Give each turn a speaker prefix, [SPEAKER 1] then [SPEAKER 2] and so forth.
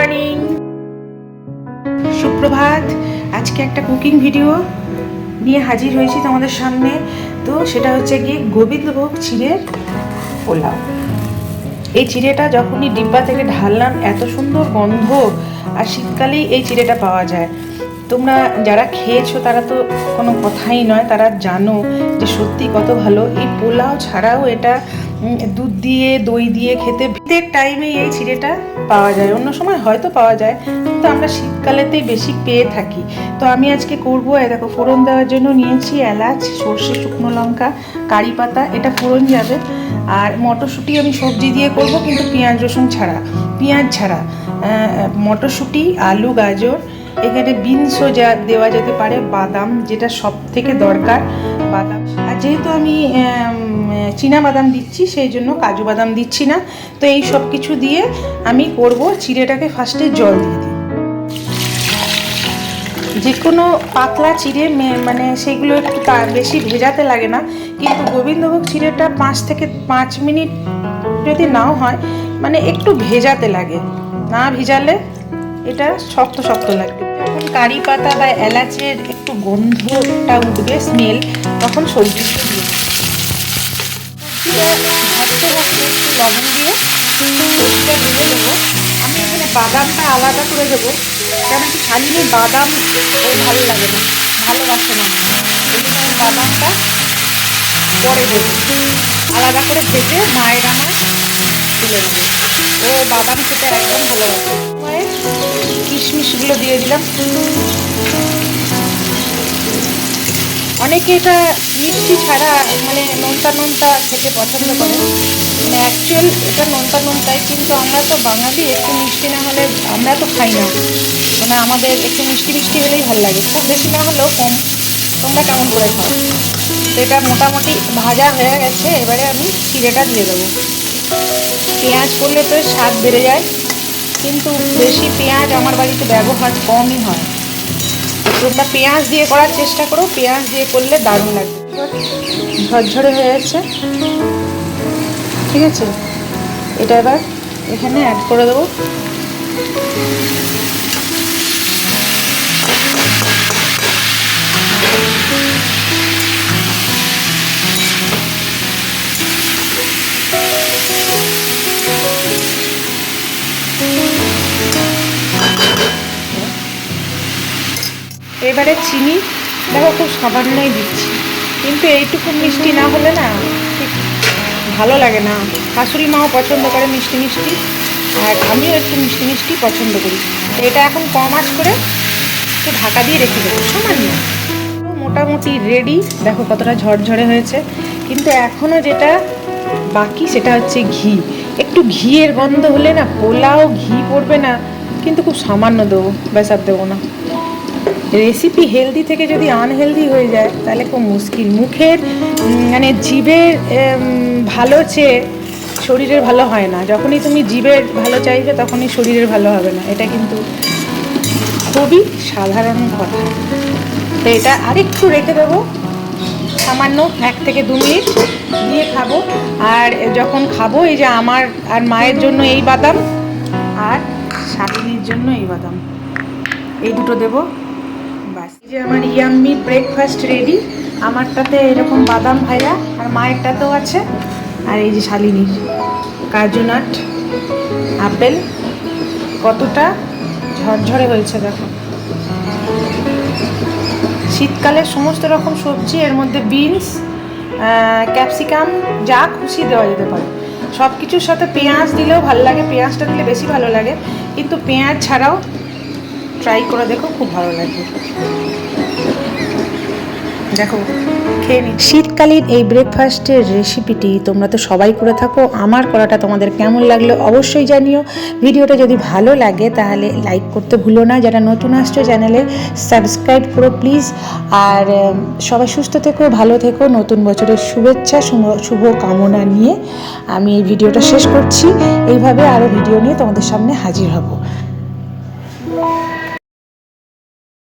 [SPEAKER 1] Morning সুপ্রভাত, আজকে একটা কুকিং ভিডিও নিয়ে হাজির হয়েছি তোমাদের সামনে। তো সেটা হচ্ছে গিয়ে গোবিন্দভোগ চিড়ের পোলাও। এই চিড়েটা যখনই ডিব্বা থেকে ঢাললাম, এত সুন্দর গন্ধ, আর শীতকালেই এই চিড়েটা পাওয়া যায়। তোমরা যারা খেয়েছো, তারা তো কোনো কথাই নয়, তারা জানো যে সত্যি কত ভালো। এই পোলাও ছাড়াও এটা দুধ দিয়ে, দই দিয়ে খেতে শীতের টাইমে এই চিড়েটা পাওয়া যায়। অন্য সময় হয়তো পাওয়া যায়, কিন্তু আমরা শীতকালেতেই বেশি পেয়ে থাকি। তো আমি আজকে করব দেখো, ফোড়ন দেওয়ার জন্য নিয়েছি এলাচ, সর্ষে, শুকনো লঙ্কা, কারি পাতা, এটা ফোড়ন যাবে। আর মটরশুঁটি আমি সবজি দিয়ে করব, কিন্তু পেঁয়াজ, রসুন ছাড়া। পেঁয়াজ ছাড়া মটরশুঁটি, আলু, গাজর, এখানে বিনসও যা দেওয়া যেতে পারে, বাদাম, যেটা সব থেকে দরকার। বাদাম যেহেতু আমি চীনা বাদাম দিচ্ছি, সেই জন্য কাজু বাদাম দিচ্ছি না। তো এই সব কিছু দিয়ে আমি করব, চিড়েটাকে ফার্স্টে জল দিয়ে দিই। যে কোনো পাতলা চিড়ে মানে সেগুলো একটু বেশি ভেজাতে লাগে না। কিন্তু গোবিন্দভোগ চিড়েটা পাঁচ থেকে পাঁচ মিনিট যদি নাও হয় মানে একটু ভেজাতে লাগে। না ভেজালে এটা শক্ত শক্ত লাগবে। যখন কারি পাতা বা এলাচের একটু গন্ধটা উঠবে স্মেল তখন সবজিটা দিয়ে। ভাজতে একটু লবণ দিয়ে সবজিটা ভেজে দেবো আমি এখানে বাদামটা আলাদা করে দেবো। কেন কি শালিনী বাদাম ভালো লাগে না, ভালোবাসে না এই জন্য আমি বাদামটা পরে দেবো। আলাদা করে ভেজে মায়ের আমার তুলে দেবো ও বাদাম খেতে একদম ভালোবাসে কিশমিশগুলো দিয়ে দিলাম। অনেকে এটা মিষ্টি ছাড়া মানে নোনতা নোনতা খেতে পছন্দ করে। মানে অ্যাকচুয়াল এটা নোনতা নোনতাই, কিন্তু আমরা তো বাঙালি, একটু মিষ্টি না হলে আমরা তো খাই না। মানে আমাদের একটু মিষ্টি মিষ্টি হলেই ভালো লাগে। খুব বেশি না হলেও কম। তোমরা কেমন করে খাও? তো এটা মোটামুটি ভাজা হয়ে গেছে। এবারে আমি চিড়েটা দিয়ে দেবো। পেঁয়াজ করলে তো স্বাদ বেড়ে যায়। কিন্তু বেশি পেঁয়াজ আমার বাড়িতে ব্যবহার কমই হয়। তোমরা পেঁয়াজ দিয়ে করার চেষ্টা করো, পেঁয়াজ দিয়ে করলে দারুণ লাগবে। ঝরঝরে হয়ে যাচ্ছে ঠিক আছে? এটা এবার এখানে অ্যাড করে দেবো। এবারে চিনি, দেখো খুব সামান্যই দিচ্ছি। কিন্তু এইটুকু মিষ্টি না হলে না ঠিক ভালো লাগে না। শাশুড়ি মাও পছন্দ করে মিষ্টি মিষ্টি, আর আমিও একটু মিষ্টি মিষ্টি পছন্দ করি। তো এটা এখন কম আঁচ করে একটু ঢাকা দিয়ে রেখে দেবো, সামান্য। মোটামুটি রেডি দেখো কতটা ঝরঝরে হয়েছে। কিন্তু এখনও যেটা বাকি সেটা হচ্ছে ঘি। একটু ঘিয়ের গন্ধ হলে না পোলাও, ঘি পড়বে না, কিন্তু খুব সামান্য দেবো, ব্যাস আর দেবো না। রেসিপি হেলদি থেকে যদি আনহেলদি হয়ে যায় তাহলে খুব মুশকিল। মুখের মানে উম, ভালো চেয়ে শরীরের ভালো হয় না। যখনই তুমি জিভের ভালো চাইবে তখনই শরীরের ভালো হবে না। এটা কিন্তু খুবই সাধারণ কথা। তো এটা আরেকটু রেখে দেবো। সামান্য এক থেকে দু মিনিট দিয়ে খাব। আর যখন খাব এই যে আমার আর মায়ের জন্য এই বাদাম আর শালিনীর জন্য এই বাদাম। এই দুটো দেবো। যে আমার ইয়াম্মি ব্রেকফাস্ট রেডি আমারটাতে এরকম বাদাম ভাজা আর মায়েরটাতেও আছে। আর এই যে শালিনীর কাজু নাট, আপেল, কতটা ঝরঝরে হয়েছে দেখো। শীতকালে সমস্ত রকম সবজি, এর মধ্যে বিনস ক্যাপসিকাম, যা খুশি দেওয়া যেতে পারে। সব কিছুর সাথে পেঁয়াজ দিলেও ভালো লাগে, পেঁয়াজটা দিলে বেশি ভালো লাগে। কিন্তু পেঁয়াজ ছাড়াও ট্রাই করে দেখো, খুব ভালো লাগবে। দেখো, খেয়ে
[SPEAKER 2] শীতকালীন এই ব্রেকফাস্টের রেসিপিটি তোমরা তো সবাই করে থাকো। আমার করাটা তোমাদের কেমন লাগল অবশ্যই জানিও। ভিডিওটা যদি ভালো লাগে তাহলে লাইক করতে ভুলো না। যারা নতুন আসছো চ্যানেলে সাবস্ক্রাইব করো প্লিজ আর সবাই সুস্থ থেকো, ভালো থেকো। নতুন বছরের শুভেচ্ছা, শুভ- শুভ কামনা নিয়ে আমি এই ভিডিওটা শেষ করছি। এইভাবে আরও ভিডিও নিয়ে তোমাদের সামনে হাজির হব।